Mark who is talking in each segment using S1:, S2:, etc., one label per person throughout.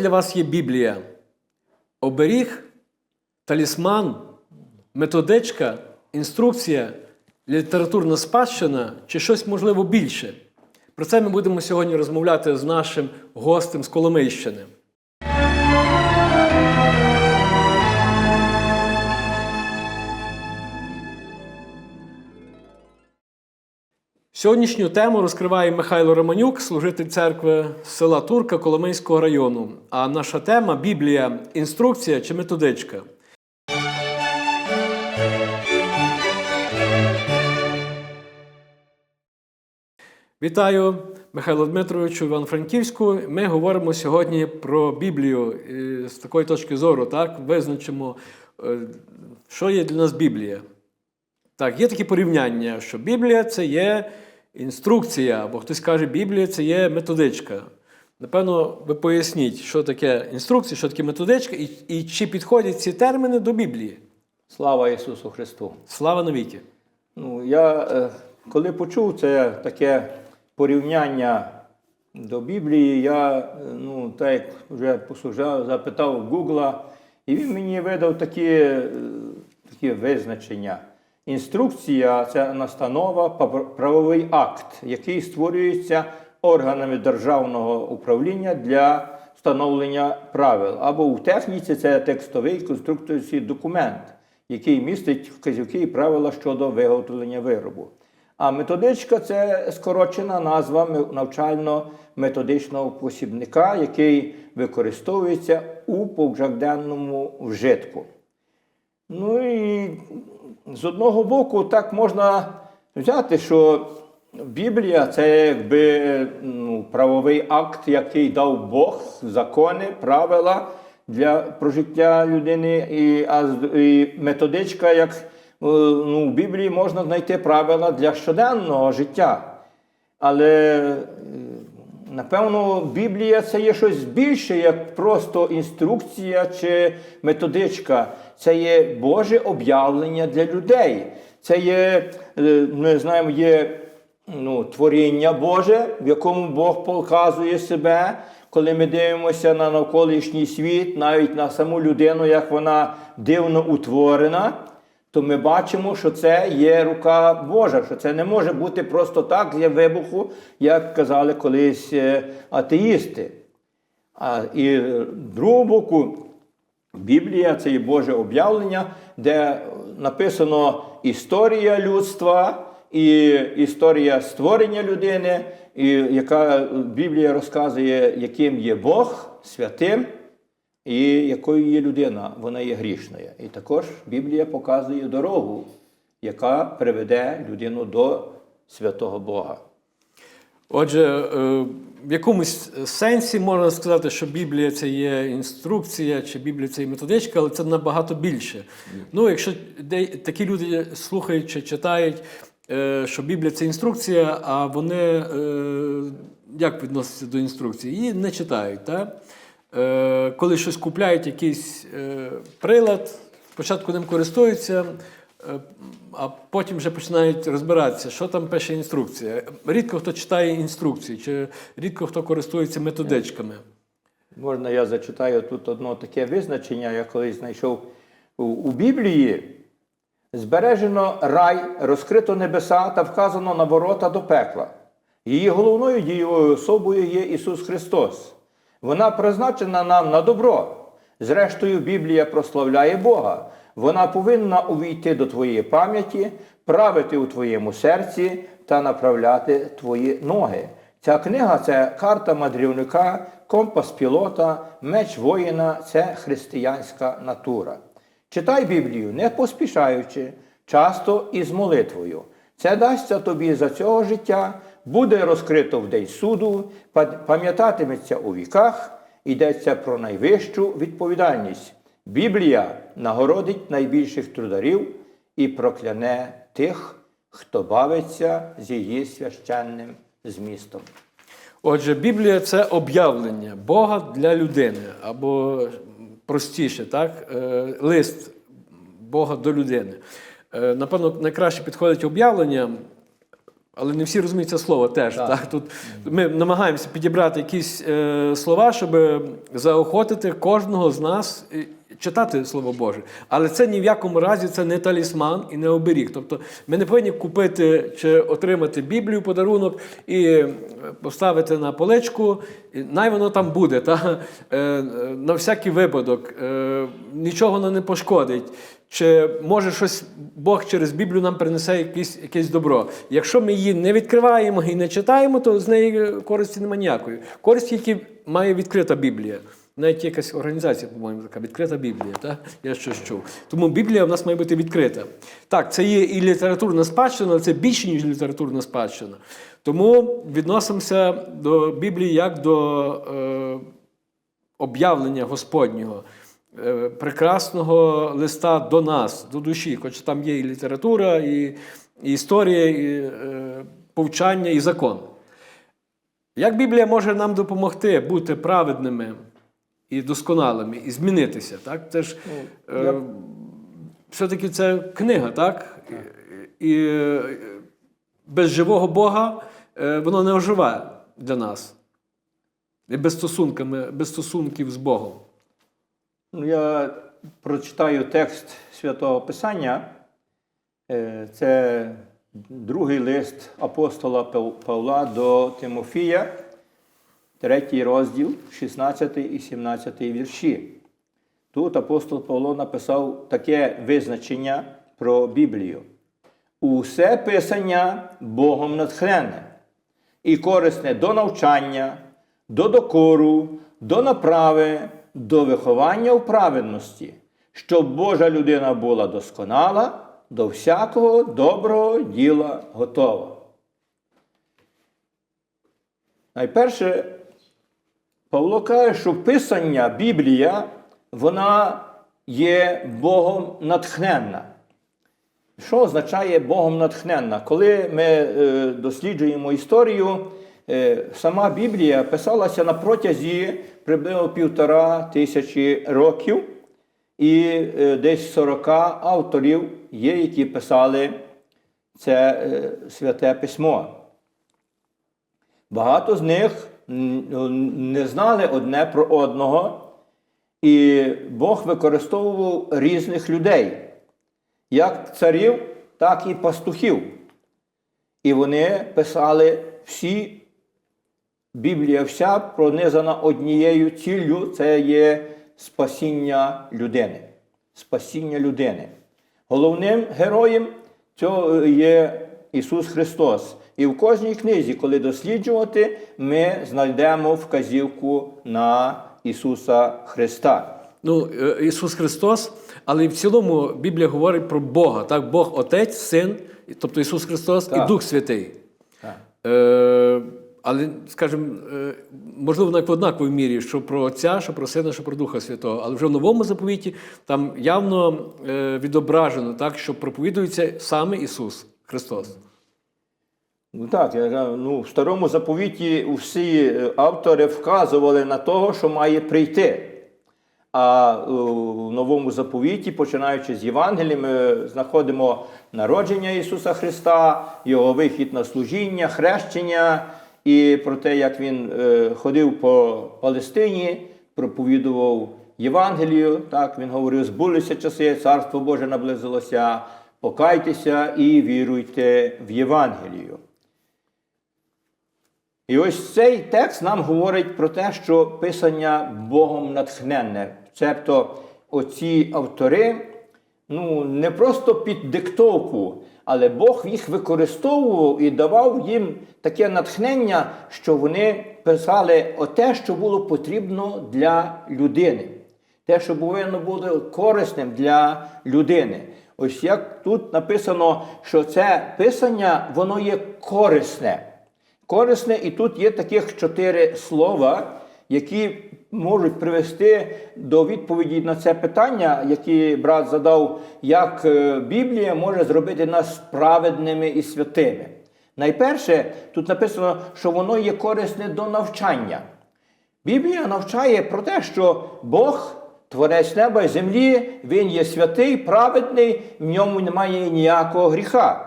S1: Для вас є Біблія? Оберіг, талісман, методичка, інструкція, літературна спадщина чи щось можливо більше? Про це ми будемо сьогодні розмовляти з нашим гостем з Коломийщини. Сьогоднішню тему розкриває Михайло Романюк, служитель церкви села Турка Коломийського району. А наша тема Біблія, інструкція чи методичка. Вітаю, Михайло Дмитровичу, Іван-Франківську. Ми говоримо сьогодні про Біблію з такої точки зору, так, визначимо, е, що є для нас Біблія. Так, є такі порівняння, що Біблія це є інструкція, або хтось каже, Біблія це є методичка. Напевно, ви поясніть, що таке інструкція, що таке методичка, і, і чи підходять ці терміни до Біблії.
S2: Слава Ісусу Христу!
S1: Слава навіки!
S2: Ну, я е, коли почув це таке порівняння до Біблії, я е, ну, так як вже послужав, запитав Гугла, і він мені видав такі, е, такі визначення. Інструкція це настанова, правовий акт, який створюється органами державного управління для встановлення правил. Або у техніці це текстовий конструкторський документ, який містить вказівки і правила щодо виготовлення виробу. А методичка це скорочена назва навчально-методичного посібника, який використовується у повсякденному вжитку. Ну і з одного боку, так можна взяти, що Біблія це якби ну, правовий акт, який дав Бог, закони, правила для прожиття людини, і, і методичка, як е, ну, в Біблії можна знайти правила для щоденного життя. Але Напевно, Біблія це є щось більше, як просто інструкція чи методичка. Це є Боже об'явлення для людей. Це є, е, ми знаємо, є ну, творіння Боже, в якому Бог показує себе. Коли ми дивимося на навколишній світ, навіть на саму людину, як вона дивно утворена, то ми бачимо, що це є рука Божа, що це не може бути просто так з вибуху, як казали колись е, атеїсти. А, і е, другого боку, Біблія це є Боже об'явлення, де написано історія людства і історія створення людини, і яка Біблія розказує, яким є Бог святим. І якою є людина, вона є грішною. І також Біблія показує дорогу, яка приведе людину до святого Бога.
S1: Отже, е, в якомусь сенсі можна сказати, що Біблія це є інструкція, чи Біблія це є методичка, але це набагато більше. Ну, якщо такі люди слухають чи читають, е, що Біблія це інструкція, а вони е, як відносяться до інструкції? Її не читають. Так? Е, Коли щось купляють, якийсь е, прилад, спочатку ним користуються. Е, А потім вже починають розбиратися, що там пише інструкція. Рідко хто читає інструкції, чи рідко хто користується методичками.
S2: Можна я зачитаю тут одно таке визначення, я колись знайшов у, у Біблії. Збережено рай, розкрито небеса та вказано на ворота до пекла. Її головною дієвою особою є Ісус Христос. Вона призначена нам на добро. Зрештою, Біблія прославляє Бога. Вона повинна увійти до твоєї пам'яті, правити у твоєму серці та направляти твої ноги. Ця книга це карта мандрівника, компас пілота, меч воїна це християнська натура. Читай Біблію, не поспішаючи, часто і з молитвою. Це дасться тобі за цього життя, буде розкрито в день суду, пам'ятатиметься у віках, йдеться про найвищу відповідальність. Біблія нагородить найбільших трударів і прокляне тих, хто бавиться з її священним змістом.
S1: Отже, Біблія це об'явлення Бога для людини, або простіше, так? е, лист Бога до людини. Е, Напевно, найкраще підходить об'явлення, але не всі розуміють це слово теж. Так.
S2: Так.
S1: Тут ми намагаємося підібрати якісь е, слова, щоб заохотити кожного з нас читати Слово Боже. Але це ні в якому разі це не талісман і не оберіг. Тобто ми не повинні купити чи отримати Біблію подарунок і е, поставити на поличку, най воно там буде. Та? Е, на всякий випадок. Е, нічого воно не пошкодить. Чи може щось Бог через Біблію нам принесе якесь, якесь добро? Якщо ми її не відкриваємо і не читаємо, то з неї користі немає ніякої. Користь тільки має відкрита Біблія. Навіть якась організація, по-моєму, така відкрита Біблія. Так? Я щось чув. Тому Біблія в нас має бути відкрита. Так, це є і літературна спадщина, але це більше, ніж літературна спадщина. Тому відносимося до Біблії як до е, об'явлення Господнього, е, прекрасного листа до нас, до душі, хоч там є і література, і, і історія, і е, повчання, і закон. Як Біблія може нам допомогти бути праведними і досконалими, і змінитися? Так? Це ж е,
S2: я-
S1: все-таки це книга, так? І, і е, без живого Бога е, воно не оживе для нас. І без, стосунками, без стосунків з Богом.
S2: Ну, я прочитаю текст Святого Писання. Е, Це другий лист апостола Павла до Тимофія, третій розділ, 16 і 17 вірші. Тут апостол Павло написав таке визначення про Біблію. Усе писання Богом натхнене і корисне до навчання, до докору, до направи, до виховання в праведності, щоб Божа людина була досконала, до всякого доброго діла готова. Найперше, Павло каже, що Писання, Біблія, вона є Богом натхненна. Що означає Богом натхненна? Коли ми е, досліджуємо історію, е, сама Біблія писалася на протязі приблизно півтора тисячі років, і е, десь 40 авторів є, які писали це е, святе письмо. Багато з них не знали одне про одного, і Бог використовував різних людей як царів, так і пастухів. І вони писали всі, Біблія вся пронизана однією ціллю це є спасіння людини. Спасіння людини. Головним героєм цього є Ісус Христос. І в кожній книзі, коли досліджувати, ми знайдемо вказівку на Ісуса Христа.
S1: Ну, е, Ісус Христос, але в цілому Біблія говорить про Бога. Так? Бог Отець, Син, тобто Ісус Христос і Дух Святий.
S2: Так.
S1: Е, але, скажімо, е, можливо, навіть в однаковій мірі, що про Отця, що про Сина, що про Духа Святого. Але вже в новому заповіті там явно відображено, так, що проповідується саме Ісус Христос.
S2: Ну так, я ну, в старому заповіті всі е, автори вказували на того, що має прийти. А е, в новому заповіті, починаючи з Євангелії, ми знаходимо народження Ісуса Христа, Його вихід на служіння, хрещення і про те, як Він е, ходив по Палестині, проповідував Євангелію. Так, Він говорив, збулися часи, Царство Боже наблизилося, покайтеся і віруйте в Євангелію. І ось цей текст нам говорить про те, що писання Богом натхненне. Цебто оці автори ну, не просто під диктовку, але Бог їх використовував і давав їм таке натхнення, що вони писали оте, що було потрібно для людини. Те, що повинно бути корисним для людини. Ось як тут написано, що це писання, воно є корисне. Корисне, і тут є таких чотири слова, які можуть привести до відповіді на це питання, яке брат задав, як е, Біблія може зробити нас праведними і святими. Найперше, тут написано, що воно є корисне до навчання. Біблія навчає про те, що Бог, творець неба і землі, Він є святий, праведний, в ньому немає ніякого гріха.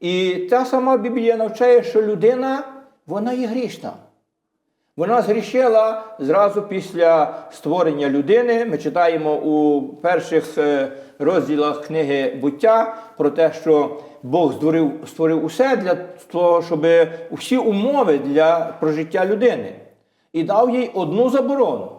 S2: І та сама Біблія навчає, що людина вона є грішна. Вона згрішила зразу після створення людини. Ми читаємо у перших е, розділах книги буття про те, що Бог створив, створив усе для того, щоб усі умови для прожиття людини. І дав їй одну заборону,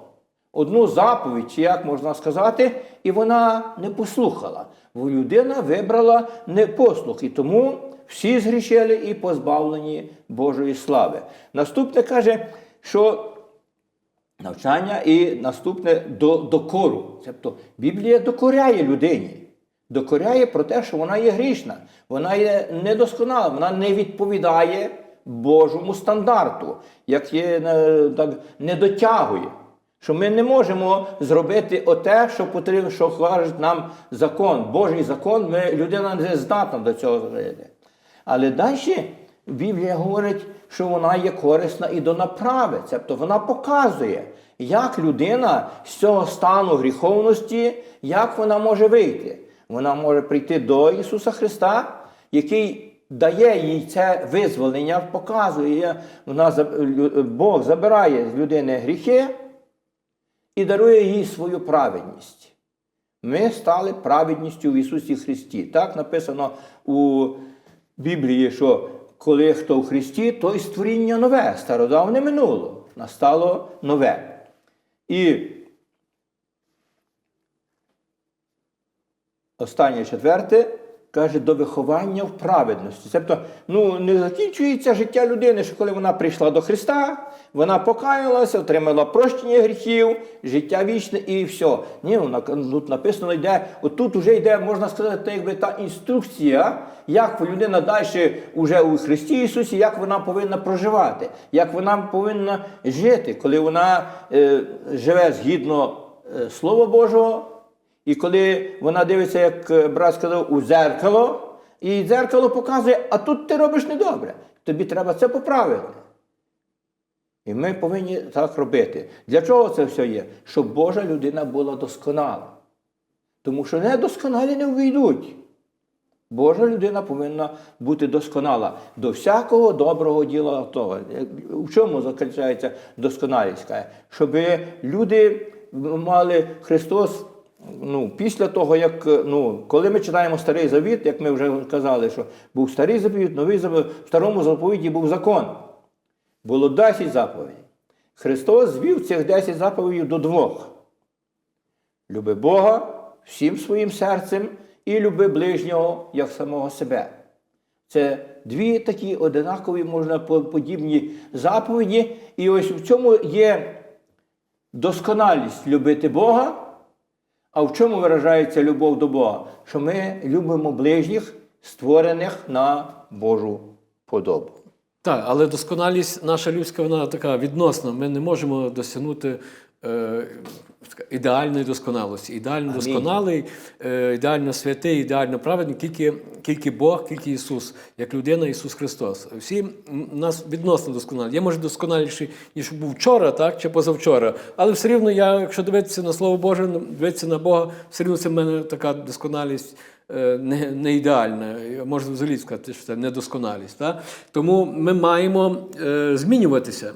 S2: одну заповідь, чи як можна сказати, і вона не послухала. Бо людина вибрала непослух. І тому всі згрішили і позбавлені Божої слави. Наступне каже, що навчання і наступне до, докору. Тобто Біблія докоряє людині. Докоряє про те, що вона є грішна, вона є недосконала, вона не відповідає Божому стандарту, як є е, так, не дотягує. Що ми не можемо зробити оте, що потрібно, що каже нам закон, Божий закон, ми, людина не здатна до цього зробити. Але далі Біблія говорить, що вона є корисна і до направи. Тобто вона показує, як людина з цього стану гріховності, як вона може вийти. Вона може прийти до Ісуса Христа, який дає їй це визволення, показує, вона, Бог забирає з людини гріхи і дарує їй свою праведність. Ми стали праведністю в Ісусі Христі. Так написано у Біблії, що коли хто в Христі, то й створіння нове, стародавне минуло, настало нове. І останнє четверте каже до виховання в праведності. Тобто, ну, не закінчується життя людини, що коли вона прийшла до Христа, вона покаялася, отримала прощення гріхів, життя вічне і все. Ні, вона тут написано йде, отут вже йде, можна сказати, якби та інструкція, як людина далі уже у Христі Ісусі, як вона повинна проживати, як вона повинна жити, коли вона е, живе згідно е, Слова Божого. І коли вона дивиться, як е, брат сказав, у дзеркало, і дзеркало показує, а тут ти робиш недобре. Тобі треба це поправити. І ми повинні так робити. Для чого це все є? Щоб Божа людина була досконала. Тому що недосконалі не увійдуть. Божа людина повинна бути досконала до всякого доброго діла готова. В чому заключається досконалість? Щоб люди мали Христос. Ну, після того, як ну, коли ми читаємо старий завіт, як ми вже казали, що був старий заповіт, новий заповіт, в старому заповіті був закон. Було 10 заповідей. Христос звів цих 10 заповідей до двох: люби Бога всім своїм серцем і люби ближнього як самого себе. Це дві такі одинакові, можна подібні заповіді. І ось в цьому є досконалість любити Бога. А в чому виражається любов до Бога? Що ми любимо ближніх, створених на Божу подобу.
S1: Так, але досконалість наша людська, вона така відносна. Ми не можемо досягнути ідеальної досконалості. Ідеально досконалий, е, ідеально святий, ідеально праведний, тільки, тільки Бог, тільки Ісус, як людина, Ісус Христос. Всі у нас відносно досконалі. Я може досконаліший, ніж був вчора, так, чи позавчора. Але все рівно я, якщо дивитися на Слово Боже, дивитися на Бога, все рівно це в мене така досконалість е, не, не ідеальна. Можна взагалі сказати, що це недосконалість. Так? Тому ми маємо е, змінюватися.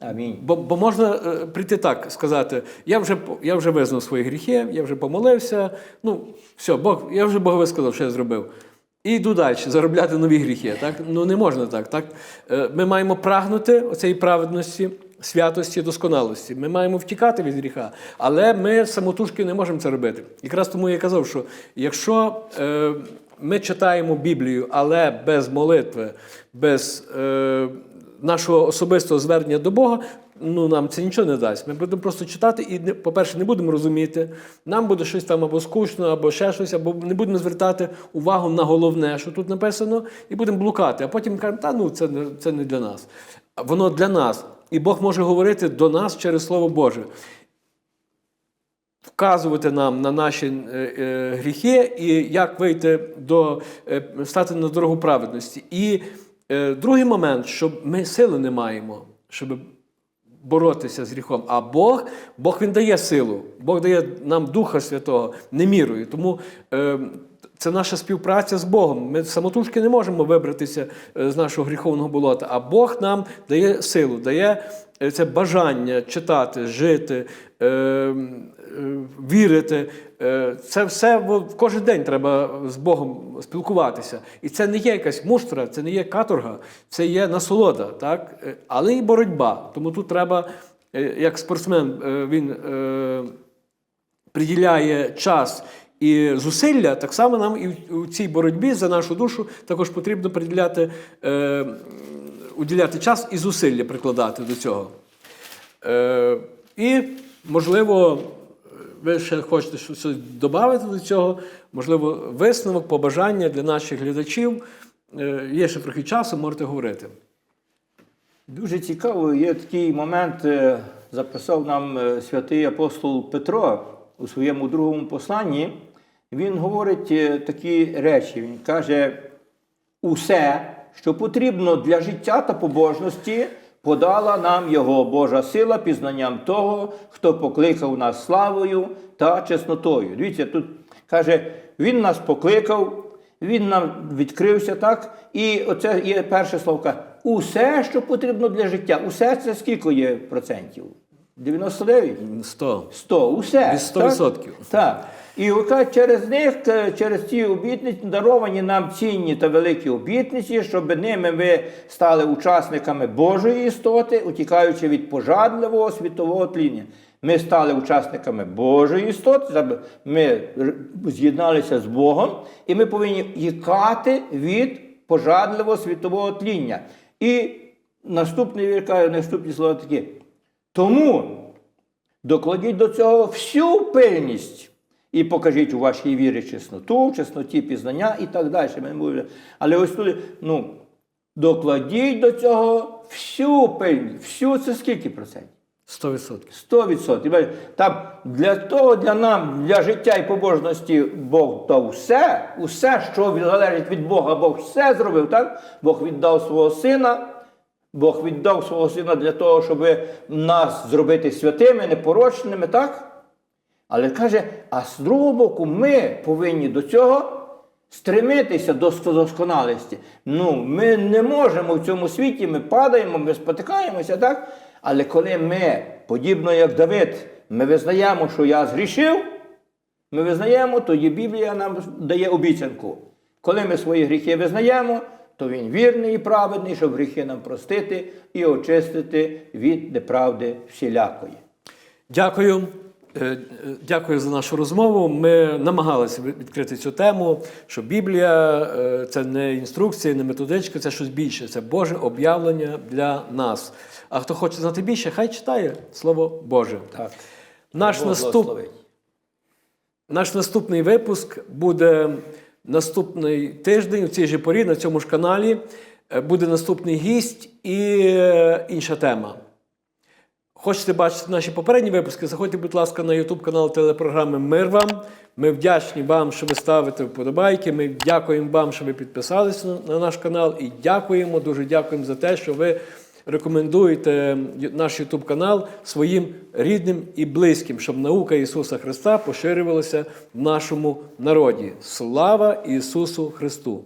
S2: Амінь.
S1: Бо, бо можна е, прийти так, сказати: я вже, я вже визнав свої гріхи, я вже помолився. Ну, все, Бог, я вже Богові сказав, що я зробив. І йду далі, заробляти нові гріхи. Так? Ну не можна так. так? Е, Ми маємо прагнути оцеї праведності, святості, досконалості. Ми маємо втікати від гріха, але ми самотужки не можемо це робити. Якраз тому я казав, що якщо е, ми читаємо Біблію, але без молитви, без е, нашого особистого звернення до Бога, ну нам це нічого не дасть. Ми будемо просто читати і, по-перше, не будемо розуміти. Нам буде щось там або скучно, або ще щось, або не будемо звертати увагу на головне, що тут написано, і будемо блукати. А потім кажемо, та ну це не, це не для нас. Воно для нас. І Бог може говорити до нас через Слово Боже вказувати нам на наші е, е, гріхи і як вийти до е, стати на дорогу праведності. І другий момент, що ми сили не маємо, щоб боротися з гріхом. А Бог, Бог він дає силу, Бог дає нам Духа Святого не мірою. Тому е, це наша співпраця з Богом. Ми самотужки не можемо вибратися е, з нашого гріховного болота, а Бог нам дає силу, дає е, це бажання читати, жити, е, вірити. Це все кожен день треба з Богом спілкуватися. І це не є якась муштра, це не є каторга, це є насолода, так? Але і боротьба. Тому тут треба, як спортсмен, він. приділяє час і зусилля, так само нам і у цій боротьбі за нашу душу також потрібно приділяти, е, уділяти час і зусилля прикладати до цього. Е, і, можливо, ви ще хочете щось додати до цього, можливо, висновок, побажання для наших глядачів. Е, є ще трохи часу, можете говорити.
S2: Дуже цікаво, є такий момент, е, записав нам е, святий апостол Петро у своєму другому посланні. Він говорить е, такі речі. Він каже: усе, що потрібно для життя та побожності, подала нам Його Божа сила пізнанням того, хто покликав нас славою та чеснотою. Дивіться, тут каже, Він нас покликав, Він нам відкрився так. І оце є перше словка. Усе, що потрібно для життя. Усе це скільки є процентів? 99?
S1: 100.
S2: 100, усе.
S1: Від 100%.
S2: Так? так. І ока через них, е, через ці обітниці, даровані нам цінні та великі обітниці, щоб ними ми стали учасниками Божої істоти, утікаючи від пожадливого світового тління. Ми стали учасниками Божої істоти, ми з'єдналися з Богом, і ми повинні тікати від пожадливого світового тління. І наступний наступні слова такі. Тому Докладіть до цього всю пильність і покажіть у вашій вірі чесноту, в чесноті пізнання і так далі. Але ось тут, ну, докладіть до цього всю пильність. Всю це скільки процентів?
S1: 100%.
S2: 100%. Там для того, для нам, для життя і побожності Бог дав все, усе, що залежить від Бога, Бог все зробив, так? Бог віддав свого сина. Бог віддав свого сина для того, щоб нас зробити святими, непорочними, так? Але каже, а з другого боку, ми повинні до цього стремитися до досконалості. Ну, ми не можемо в цьому світі, ми падаємо, ми спотикаємося, так? Але коли ми, подібно як Давид, ми визнаємо, що я згрішив, ми визнаємо, тоді Біблія нам дає обіцянку. Коли ми свої гріхи визнаємо, то він вірний і праведний, щоб гріхи нам простити і очистити від неправди всілякої.
S1: Дякую. Е, е, Дякую за нашу розмову. Ми намагалися відкрити цю тему, що Біблія е, це не інструкція, не методичка, це щось більше. Це Боже об'явлення для нас. А хто хоче знати більше, хай читає Слово Боже.
S2: Так.
S1: Наш, наступ, наш наступний випуск буде наступний тиждень у цій же порі на цьому ж каналі. Е, Буде наступний гість і е, інша тема. Хочете бачити наші попередні випуски? Заходьте, будь ласка, на YouTube канал телепрограми Мир вам. Ми вдячні вам, що ви ставите вподобайки. Ми дякуємо вам, що ви підписалися на- на наш канал. І дякуємо, дуже дякуємо за те, що ви рекомендуєте наш YouTube канал своїм рідним і близьким, щоб наука Ісуса Христа поширювалася в нашому народі. Слава Ісусу Христу!